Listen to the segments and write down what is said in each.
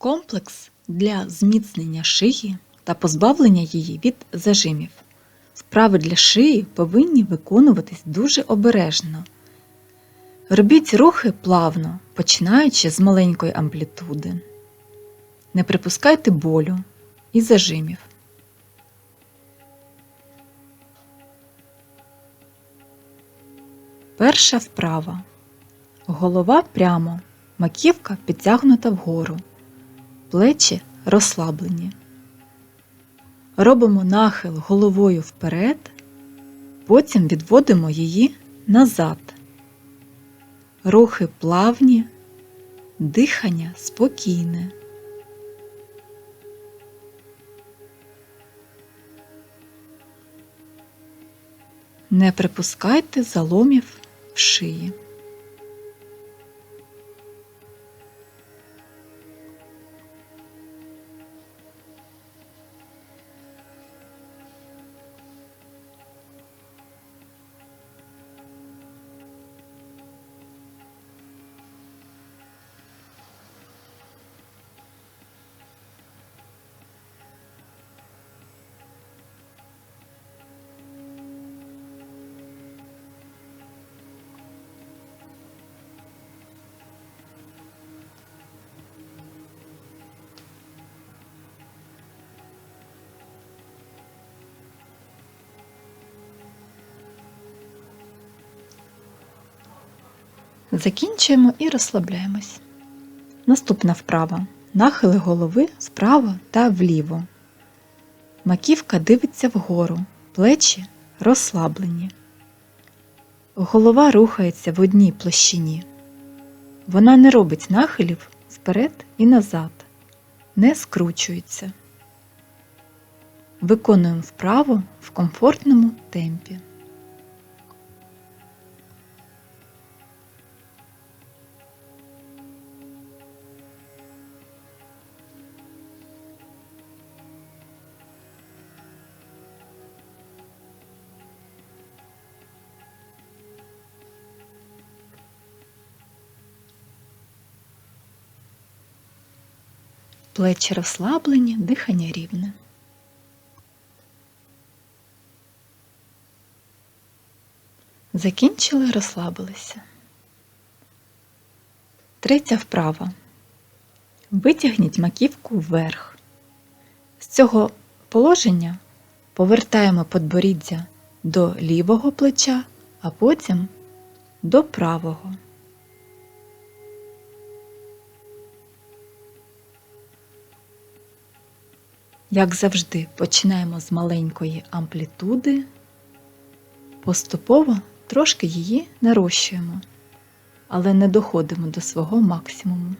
Комплекс для зміцнення шиї та позбавлення її від зажимів. Вправи для шиї повинні виконуватись дуже обережно. Робіть рухи плавно, починаючи з маленької амплітуди. Не припускайте болю і зажимів. Перша вправа. Голова прямо, маківка підтягнута вгору, плечі розслаблені. Робимо нахил головою вперед, потім відводимо її назад. Рухи плавні, дихання спокійне. Не припускайте заломів в шиї. Закінчуємо і розслабляємось. Наступна вправа. Нахили голови вправо та вліво. Маківка дивиться вгору, плечі розслаблені. Голова рухається в одній площині. Вона не робить нахилів вперед і назад, не скручується. Виконуємо вправо в комфортному темпі. Плечі розслаблені, дихання рівне. Закінчили, розслабилися. Третя вправа. Витягніть маківку вверх. З цього положення повертаємо подборіддя до лівого плеча, а потім до правого. Як завжди, починаємо з маленької амплітуди, поступово трошки її нарощуємо, але не доходимо до свого максимуму.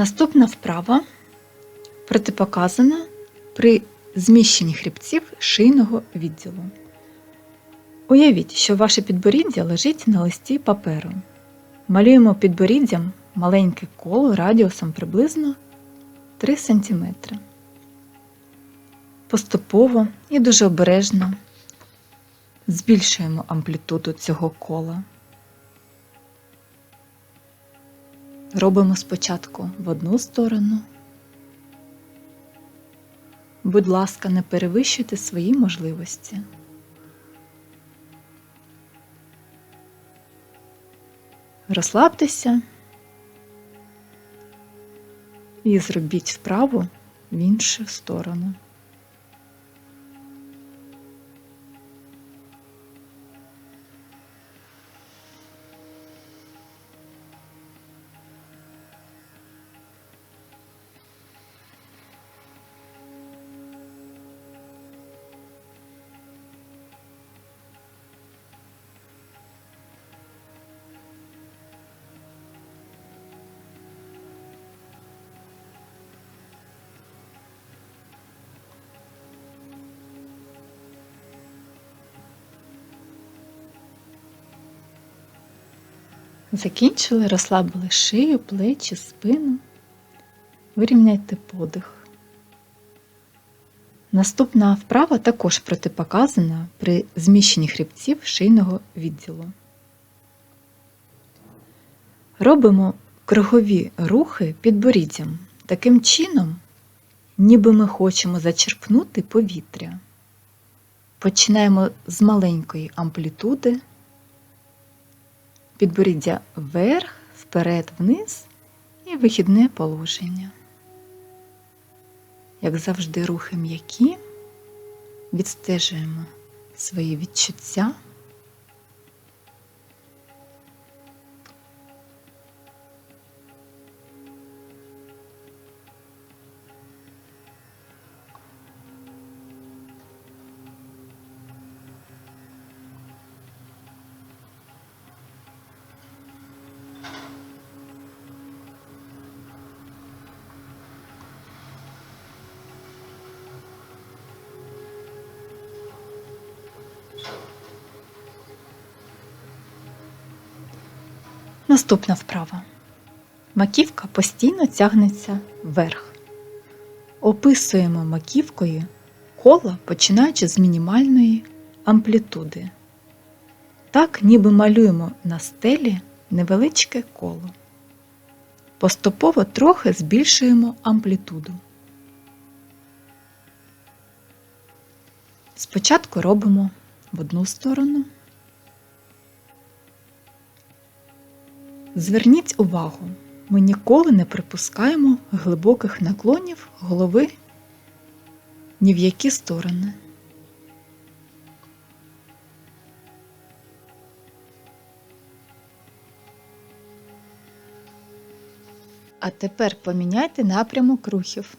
Наступна вправа протипоказана при зміщенні хребців шийного відділу. Уявіть, що ваше підборіддя лежить на листі паперу. Малюємо підборіддям маленьке коло радіусом приблизно 3 см. Поступово і дуже обережно збільшуємо амплітуду цього кола. Робимо спочатку в одну сторону. Будь ласка, не перевищуйте свої можливості. Розслабтеся і зробіть вправу в іншу сторону. Закінчили, розслабили шию, плечі, спину. Вирівняйте подих. Наступна вправа також протипоказана при зміщенні хребців шийного відділу. Робимо кругові рухи підборіддям. Таким чином, ніби ми хочемо зачерпнути повітря. Починаємо з маленької амплітуди, підборіддя вверх, вперед, вниз і вихідне положення. Як завжди, рухи м'які, відстежуємо свої відчуття. Наступна вправа. Маківка постійно тягнеться вверх. Описуємо маківкою коло, починаючи з мінімальної амплітуди. Так, ніби малюємо на стелі невеличке коло. Поступово трохи збільшуємо амплітуду. Спочатку робимо в одну сторону. Зверніть увагу, ми ніколи не припускаємо глибоких наклонів голови ні в які сторони. А тепер поміняйте напрямок рухів.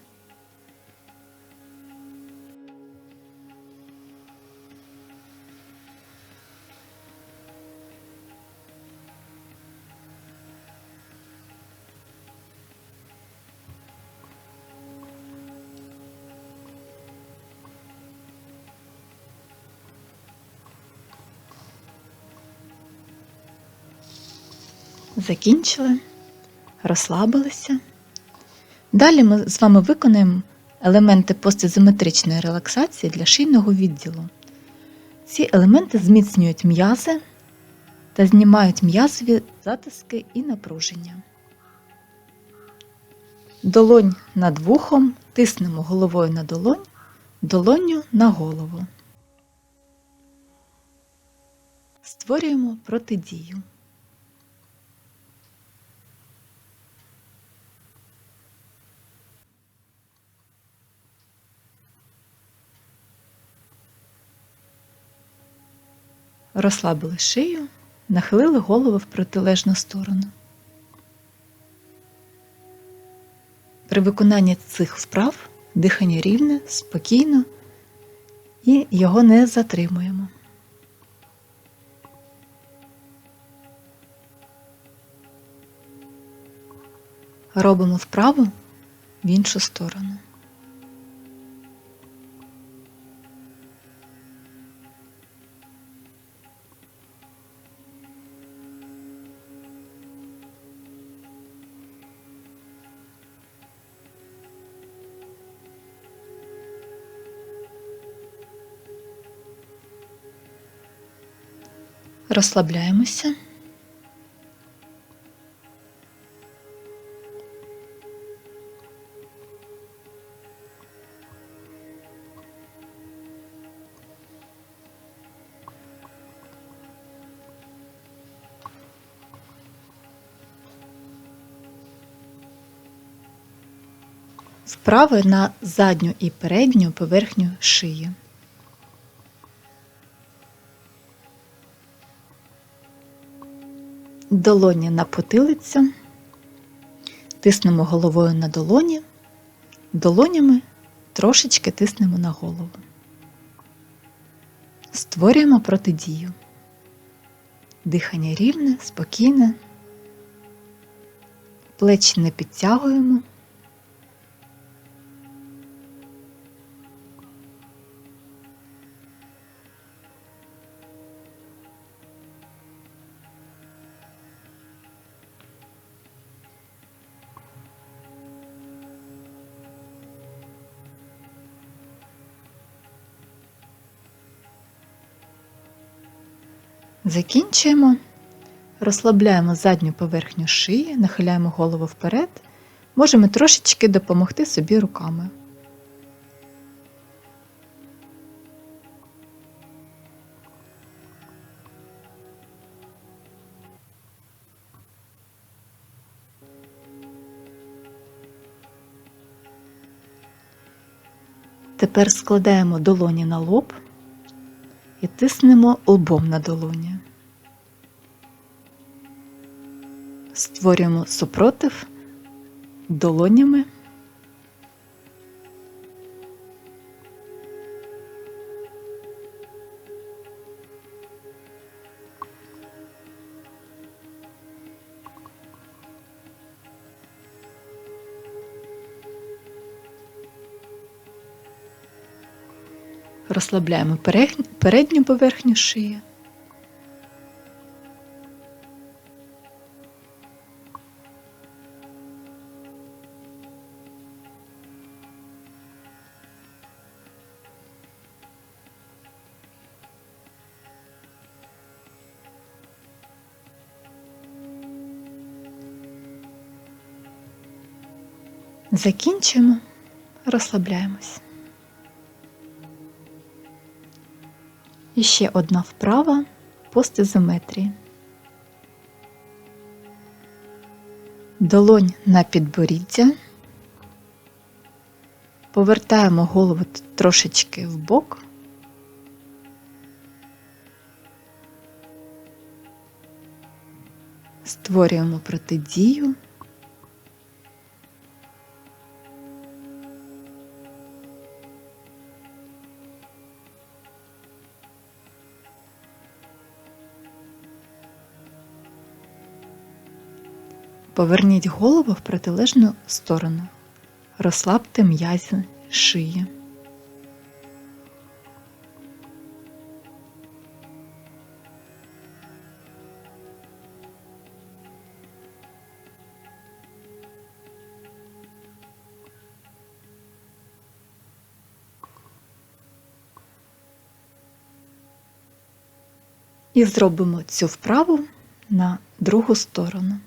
Закінчили, розслабилися. Далі ми з вами виконаємо елементи постізометричної релаксації для шийного відділу. Ці елементи зміцнюють м'язи та знімають м'язові затиски і напруження. Долонь над вухом, тиснемо головою на долонь, долонню на голову. Створюємо протидію. Розслабили шию, нахилили голову в протилежну сторону. При виконанні цих вправ дихання рівне, спокійно і його не затримуємо. Робимо вправу в іншу сторону. Розслабляємося. Вправи на задню і передню поверхню шиї. Долоні на потилицю, тиснемо головою на долоні, долонями трошечки тиснемо на голову. Створюємо протидію. Дихання рівне, спокійне, плечі не підтягуємо. Закінчуємо. Розслабляємо задню поверхню шиї, нахиляємо голову вперед. Можемо трошечки допомогти собі руками. Тепер складаємо долоні на лоб і тиснемо лбом на долоні. Створюємо супротив долонями. Розслабляємо передню поверхню шиї. Закінчуємо, розслабляємось. І ще одна вправа по стезометрії. Долонь на підборіддя. Повертаємо голову трошечки в бок. Створюємо протидію. Поверніть голову в протилежну сторону. Розслабте м'язи шиї. І зробимо цю вправу на другу сторону.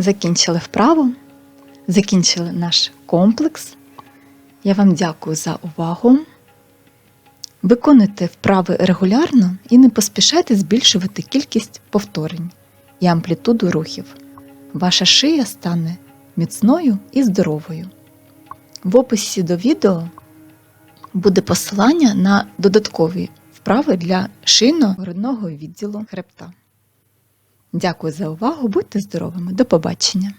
Закінчили вправу, закінчили наш комплекс. Я вам дякую за увагу. Виконуйте вправи регулярно і не поспішайте збільшувати кількість повторень і амплітуду рухів. Ваша шия стане міцною і здоровою. В описі до відео буде посилання на додаткові вправи для шийно-грудного відділу хребта. Дякую за увагу, будьте здоровими, до побачення!